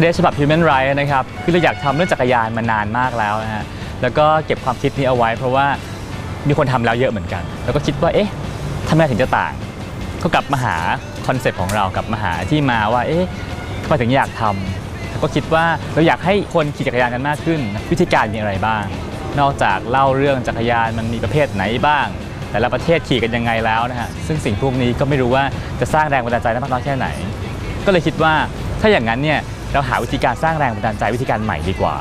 เดฉบับ Human Rights นะครับคือเราอยากทำเรื่องจักรยานมานานมากแล้วนะฮะแล้วก็เก็บความคิดนี้เอาไว้ เพราะว่ามีคนทำแล้วเยอะเหมือนกัน แล้วก็คิดว่าเอ๊ะทำไมถึงจะต่าง ก็กลับมาหาคอนเซ็ปต์ของเรากลับมาหาที่มาว่าเอ๊ะทำไมถึงอยากทำแล้วก็คิดว่าเราอยากให้คนขี่จักรยานกันมากขึ้น วิธีการมีอะไรบ้าง นอกจากเล่าเรื่องจักรยานมันมีประเภทไหนบ้าง แต่ละประเทศขี่กันยังไงแล้วนะฮะซึ่งสิ่งพวกนี้ก็ไม่รู้ว่าจะสร้างแรงบันดาลใจได้มากน้อยแค่ไหน ก็เลยคิดว่าถ้าอย่างนั้นเนี่ย เราหาวิธีการสร้างแรงบันดาลใจวิธีการใหม่ดีกว่า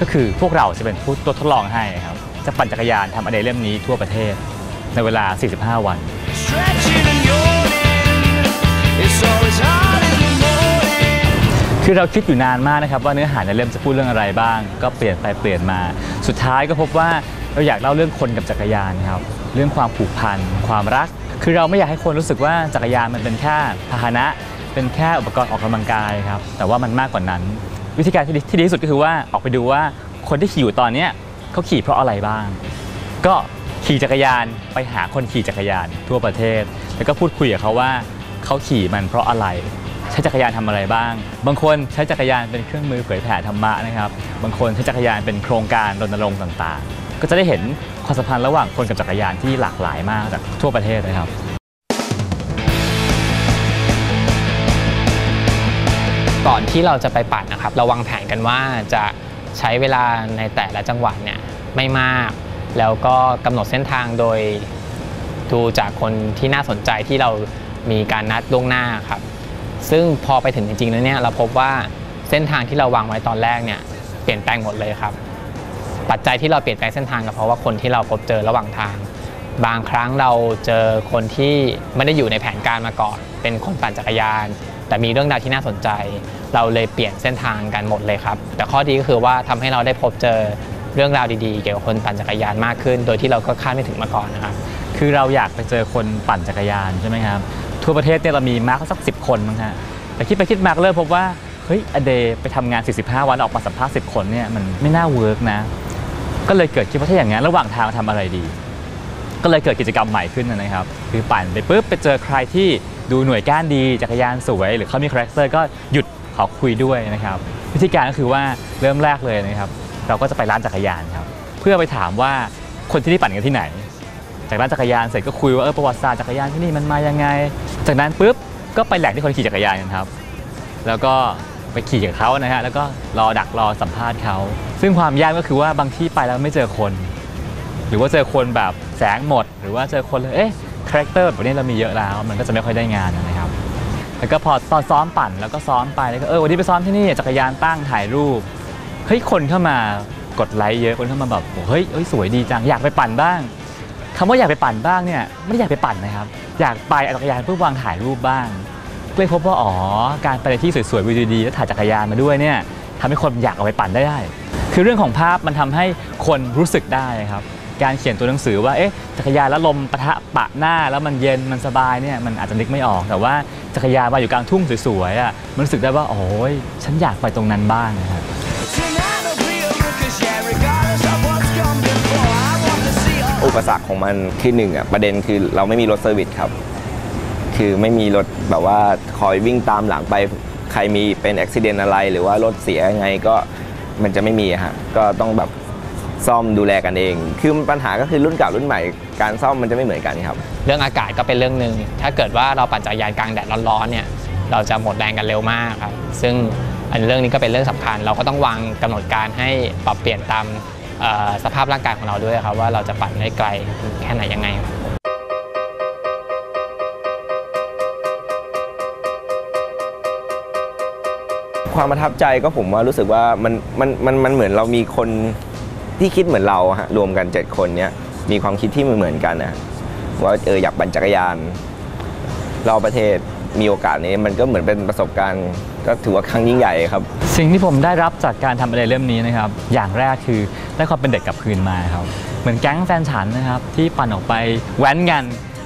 ก็คือพวกเราจะเป็นผู้ตัวทดลองให้ครับ จะปั่นจักรยานทำอเดเล่มนี้ทั่วประเทศ ในเวลา 45 วัน คือเราคิดอยู่นานมากนะครับว่าเนื้อหาในเล่มจะพูดเรื่องอะไรบ้าง ก็เปลี่ยนไปเปลี่ยนมา สุดท้ายก็พบว่าเราอยากเล่าเรื่องคนกับจักรยานครับ เรื่องความผูกพัน ความรัก คือเราไม่อยากให้คนรู้สึกว่าจักรยานมันเป็นแค่พาหนะ เป็นแค่อุปกรณ์ออกกำลังกายครับ แต่ว่ามันมากกว่านั้น วิธีการที่ดีที่ดีที่สุดก็คือว่าออกไปดูว่าคนที่ขี่อยู่ตอนเนี้ยเขาขี่เพราะอะไรบ้าง ก็ขี่จักรยานไปหาคนขี่จักรยานทั่วประเทศ แล้วก็พูดคุยกับเขาว่าเขาขี่มันเพราะอะไร ใช้จักรยานทำอะไรบ้าง บางคนใช้จักรยานเป็นเครื่องมือเผยแผ่ธรรมะนะครับ บางคนใช้จักรยานเป็นโครงการรณรงค์ต่างๆ ก็จะได้เห็นความสัมพันธ์ระหว่างคนกับจักรยานที่หลากหลายมากจากทั่วประเทศนะครับ อนที่เราจะไปปั่นนะครับเราวางแผนกันว่าจะใช้เวลาในแต่ละจังหวัดเนี่ยไม่มาก แล้วก็กำหนดเส้นทางโดยดูจากคนที่น่าสนใจที่เรามีการนัดล่วงหน้าครับ ซึ่งพอไปถึงจริงๆแล้วเนี่ยเราพบว่าเส้นทางที่เราวางไว้ตอนแรกเนี่ยเปลี่ยนแปลงหมดเลยครับ ปัจจัยที่เราเปลี่ยนแปลงเส้นทางก็เพราะว่าคนที่เราพบเจอระหว่างทาง บางครั้งเราเจอคนที่ไม่ได้อยู่ในแผนการมาก่อน เป็นคนปั่นจักรยาน แต่มีเรื่องราวที่น่าสนใจ เราเลยเปลี่ยนเส้นทางกันหมดเลยครับ แต่ข้อดีก็คือว่าทำให้เราได้พบเจอเรื่องราวดีๆ เกี่ยวกับคนปั่นจักรยานมากขึ้น โดยที่เราก็คาดไม่ถึงมาก่อนนะครับ คือเราอยากไปเจอคนปั่นจักรยานใช่ไหมครับ ทั่วประเทศเนี่ยเรามีมาร์กสักสิคนมั้งฮะ แต่คิดไปคิดมากเริ่มพบว่า เฮ้ย อเดย์ไปทำงาน 45 วันออกมาสัมภาษณ์10 คนเนี่ยมันไม่น่าเวิร์กนะ ก็เลยเกิดคิดว่าถ้าอย่างนั้นระหว่างทางทำอะไรดี ก็เลยเกิดกิจกรรมใหม่ขึ้นนะครับ คือปั่นไปปุ๊บไปเจอใครที่ดูหน่วยก้านดีจักรยานสวย หรือเขามีคาแรคเตอร์ก็หยุด อคุยด้วยนะครับ วิธีการก็คือว่าเริ่มแรกเลยนะครับ เราก็จะไปร้านจักรยานครับ เพื่อไปถามว่าคนที่นี่ปั่นกันที่ไหน จากร้านจักรยานเสร็จก็คุยว่าเออประวัติศาสตร์จักรยานที่นี่มันมายังไง จากนั้นปุ๊บก็ไปแหล่งที่คนขี่จักรยานกันครับ แล้วก็ไปขี่กับเขานะฮะแล้วก็รอดักรอสัมภาษณ์เขาซึ่งความยากก็คือว่าบางที่ไปแล้วไม่เจอคน หรือว่าเจอคนแบบแสงหมด หรือว่าเจอคนเลยเอ๊ะคาแรคเตอร์แบบนี้เรามีเยอะแล้ว มันก็จะไม่ค่อยได้งานนะครับ แล้วก็พอซ้อมปั่นแล้วก็ซ้อมไปแล้วก็เออวันนี้ไปซ้อมที่นี่จักรยานตั้งถ่ายรูปเฮ้ยคนเข้ามากดไลค์เยอะคนเข้ามาแบบเฮ้ยเฮ้ยสวยดีจังอยากไปปั่นบ้างคำว่าอยากไปปั่นบ้างเนี่ยไม่ได้อยากไปปั่นนะครับ อยากไปจักรยานเพื่อวางถ่ายรูปบ้างก็เลยพบว่าอ๋อการไปในที่สวยๆวิวดีๆแล้วถ่ายจักรยานมาด้วยเนี่ยทำให้คนอยากเอาไปปั่นได้ได้คือเรื่องของภาพมันทำให้คนรู้สึกได้ครับ การเขียนตัวหนังสือว่าเอ๊ะจักรยานแล้วลมปะทะปะหน้าแล้วมันเย็นมันสบายเนี่ยมันอาจจะนึกไม่ออก แต่ว่าจักรยานมาอยู่กลางทุ่งสวยๆอะมันรู้สึกได้ว่าโอ้ยฉันอยากไปตรงนั้นบ้างนะครับ อุปสรรคของมันคือหนึ่งอะประเด็นคือเราไม่มีรถเซอร์วิสครับ คือไม่มีรถแบบว่าคอยวิ่งตามหลังไปใครมีเป็นอุบิเหตุอะไร หรือว่ารถเสียยังไงก็มันจะไม่มีอะฮะก็ต้องแบบ ซ่อมดูแลกันเอง คือปัญหาก็คือรุ่นเก่ารุ่นใหม่ การซ่อมมันจะไม่เหมือนกันครับ เรื่องอากาศก็เป็นเรื่องหนึ่ง ถ้าเกิดว่าเราปั่นจักรยานกลางแดดร้อนๆเนี่ย เราจะหมดแรงกันเร็วมากครับ ซึ่งอันเรื่องนี้ก็เป็นเรื่องสำคัญ เราก็ต้องวางกำหนดการให้ปรับเปลี่ยนตามเอ่อสภาพร่างกายของเราด้วยครับว่าเราจะปั่นได้ไกลแค่ไหนยังไงครับความประทับใจก็ผมว่ารู้สึกว่ามันมันมันมันเหมือนเรามีคน ที่คิดเหมือนเราฮะรวมกัน 7 คนเนี้ยมีความคิดที่เหมือนกันนะว่าเอออยากปั่นจักรยานเรอบประเทศมีโอกาสนี้มันก็เหมือนเป็นประสบการณ์ก็ถือว่าครั้งยิ่งใหญ่ครับ สิ่งที่ผมได้รับจากการทำอะไรเล่มนี้นะครับ อย่างแรกคือได้ความเป็นเด็กกลับคืนมาครับ เหมือนแก๊งแฟนฉันนะครับ ที่ปั่นออกไปแว้นกัน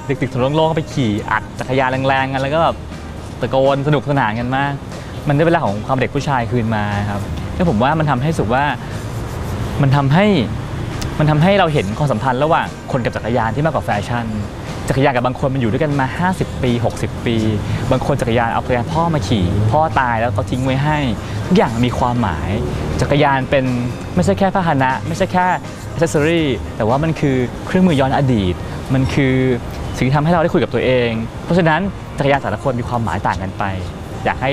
ดึกๆถนนโล่งๆก็ไปขี่อัดจักรยานแรงๆกันแล้วก็แบบตะโกนสนุกสนานกันมาก มันได้เวลาของความเด็กผู้ชายคืนมาครับแล้วผมว่ามันทำให้สุกว่า มันทำให้มันทำให้เราเห็นความสัมพันธ์ระหว่างคนกับจักรยานที่มากกว่าแฟชั่น จักรยานกับบางคนมันอยู่ด้วยกันมา 50 ปี 60 ปี บางคนจักรยานเอาจักรยานพ่อมาขี่ พ่อตายแล้วก็ทิ้งไว้ให้ ทุกอย่างมีความหมาย จักรยานเป็นไม่ใช่แค่พาหนะ ไม่ใช่แค่อ c เซสซอรีแต่ว่ามันคือเครื่องมือย้อนอดีต มันคือสิ่งที่ทำให้เราได้คุยกับตัวเอง เพราะฉะนั้นจักรยานแต่ละคนมีความหมายต่างกันไป อยากให้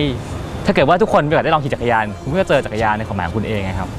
ถ้าเกิดว่าทุกคนมีโอกาสได้ลองขี่จักรยานคุณก็จะเจอจักรยานในความหมายของคุณเองไงครับ